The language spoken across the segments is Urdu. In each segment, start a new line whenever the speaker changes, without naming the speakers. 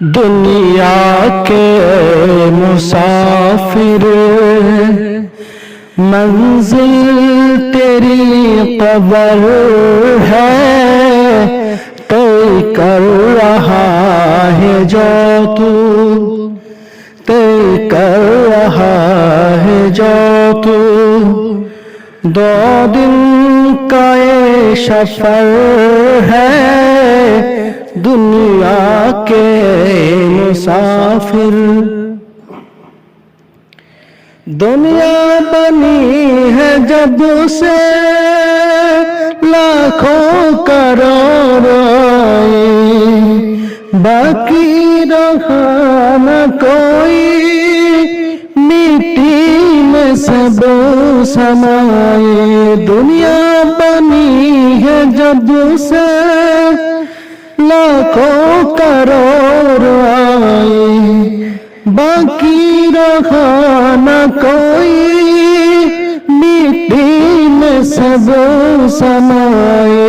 دنیا کے مسافر منزل تیری قبر ہے طے کر رہا ہے جو تو طے کر رہا ہے جو تو۔ دو دن کا یہ سفر ہے، دنیا کے مسافر۔ دنیا بنی ہے جب سے لاکھوں کروڑ آئے۔ باقی رہا نہ کوئی، مٹی میں سب سمائے۔ دنیا بنی ہے جب سے লাখো করোর আয়ে বাকি রখা না কোই মিটি মে সব সমায়ে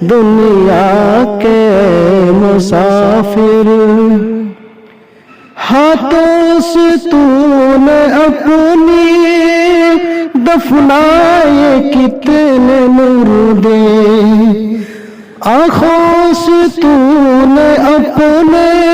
دنیا کے مسافر۔ ہاتھوں سے تو نے اپنی دفنائے کتنے مردے۔ آنکھوں سے تو نے اپنے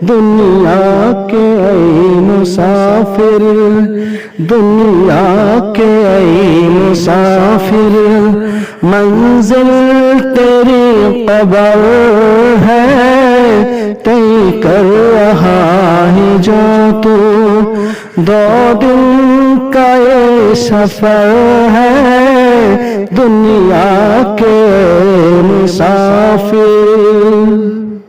دنیا کے اے مسافر، دنیا کے اے مسافر، منزل تیری قبر ہے تی کر رہا ہے جو تو۔ دو دن کا یہ سفر ہے، دنیا کے مسافر۔